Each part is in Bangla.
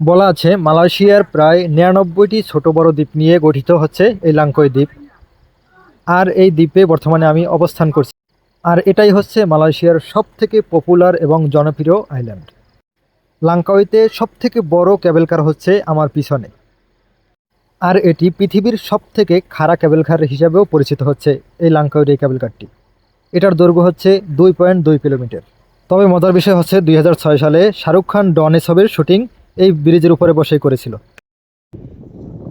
বলা আছে, মালয়েশিয়ার প্রায় নিরানব্বইটি ছোট বড় দ্বীপ নিয়ে গঠিত হচ্ছে এই লাঙ্কই দ্বীপ। আর এই দ্বীপে বর্তমানে আমি অবস্থান করছি। আর এটাই হচ্ছে মালয়েশিয়ার সব থেকে পপুলার এবং জনপ্রিয় আইল্যান্ড লাঙ্কাউইতে সব থেকে বড় ক্যাবেল কার হচ্ছে আমার পিছনে। আর এটি পৃথিবীর সব থেকে খাড়া ক্যাবেল কার হিসাবেও পরিচিত হচ্ছে এই লাঙ্কাউইর এই ক্যাবেল কারটি এটার দৈর্ঘ্য হচ্ছে দুই পয়েন্ট দুই কিলোমিটার। তবে মজার বিষয় হচ্ছে দুই হাজার ছয় সালে শাহরুখ খান ডনে ছবির শুটিং এই ব্রিজের উপরে বসেই করেছিল।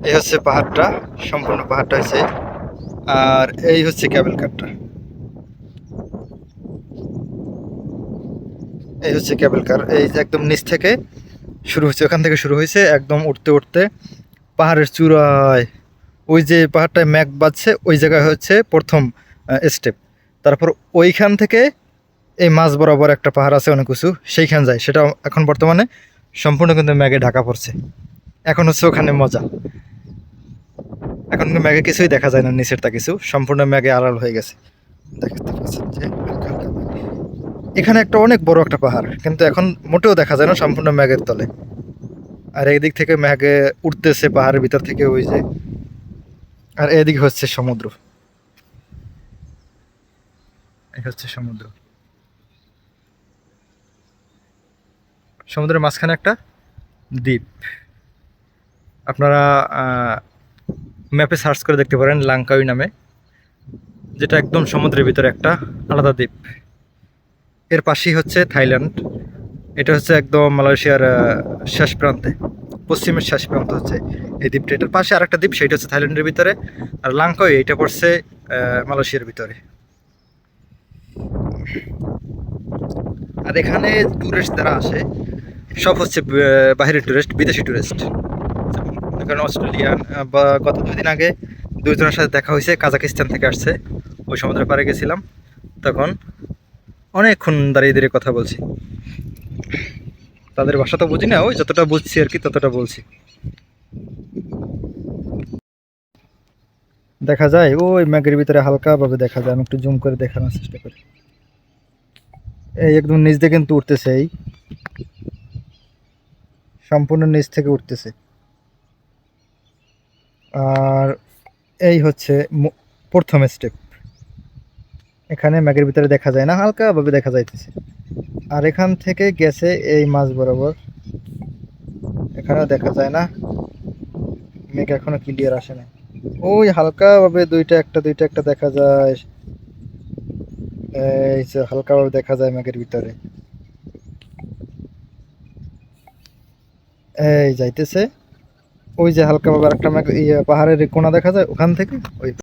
এই হচ্ছে পাহাড়টা, সম্পূর্ণ পাহাড়টা হচ্ছে আর এই হচ্ছে ক্যাবেল কারটা এই হচ্ছে ক্যাবেল কার এই যে একদম নিচ থেকে শুরু হয়েছে ওখান থেকে শুরু হয়েছে একদম উঠতে উঠতে পাহাড়ের চূড়ায়। ওই যে পাহাড়টায় ম্যাক বাজছে, ওই জায়গায় হচ্ছে প্রথম স্টেপ তারপর ওইখান থেকে এই মাঝ বরাবর একটা পাহাড় আছে, অনেক উঁচু, সেইখান যায়। সেটা এখন বর্তমানে সম্পূর্ণ কিন্তু ম্যাগে ঢাকা পড়ছে। এখন হচ্ছে ওখানে মজা। এখন ম্যাগে কিছুই দেখা যায় না, নিচের তা কিছু। সম্পূর্ণ ম্যাগে আড়াল হয়ে গেছে। পাচ্ছেন যে। এখানে একটা অনেক বড় একটা পাহাড়, কিন্তু এখন মোটেও দেখা যায় না সম্পূর্ণ ম্যাগের তলে। আর এই দিক থেকে ম্যাগে উঠতেছে পাহাড়ের ভিতর থেকে ওই যে, আর এদিকে হচ্ছে সমুদ্র। হচ্ছে সমুদ্র। সমুদ্রের মাঝখানে একটা দ্বীপ। আপনারা ম্যাপে সার্চ করে দেখতে পারেন লাঙ্কাউই নামে, যেটা একদম সমুদ্রের ভিতরে একটা আলাদা দ্বীপ। এর পাশেই হচ্ছে থাইল্যান্ড। এটা হচ্ছে একদম মালয়েশিয়ার শেষ প্রান্তে, পশ্চিমের শেষ প্রান্ত হচ্ছে এই দ্বীপটা। এটার পাশে আরেকটা দ্বীপ, সেটা হচ্ছে থাইল্যান্ডের ভিতরে। আর লাঙ্কাউই এটা পড়ছে মালয়েশিয়ার ভিতরে। আর এখানে টুরিস্ট যারা আসে সব হচ্ছে আহ, বাইরের টুরিস্ট বিদেশি টুরিস্ট কারণ অস্ট্রেলিয়ান বা গত দুই দিন আগে দুজনের সাথে দেখা হয়েছে কাজাকিস্তান থেকে আসছে। ওই সমুদ্রের পাড়ে গেছিলাম। তখন অনেকক্ষণ দাঁড়িয়ে দাঁড়িয়ে কথা বলছি। তাদের ভাষা তো বুঝি না ওই যতটা বুঝছি আর কি ততটা বলছি। দেখা যায় ওই ম্যাগের ভিতরে হালকাভাবে দেখা যায়। আমি একটু জুম করে দেখানোর চেষ্টা করি। এই একদম নিচ দিয়ে কিন্তু উঠতেছে এই। সম্পূর্ণ নিচ থেকে উঠতেছে। আর এই হচ্ছে প্রথম স্টেপ এখানে ম্যাগের ভিতরে দেখা যায় না, হালকাভাবে দেখা যাইতেছে। আর এখান থেকে গেছে এই মাছ বরাবর। এখানেও দেখা যায় না। মেঘ এখনও ক্লিয়ার আসে না ওই হালকাভাবে দুইটা একটা দুইটা একটা দেখা যায়। এই হালকাভাবে দেখা যায় মেঘের ভিতরে। এই যাইতেছে। ওই যে হালকা হালকাভাবে একটা ইয়ে পাহাড়ের কোনা দেখা যায়, ওখান থেকে ওই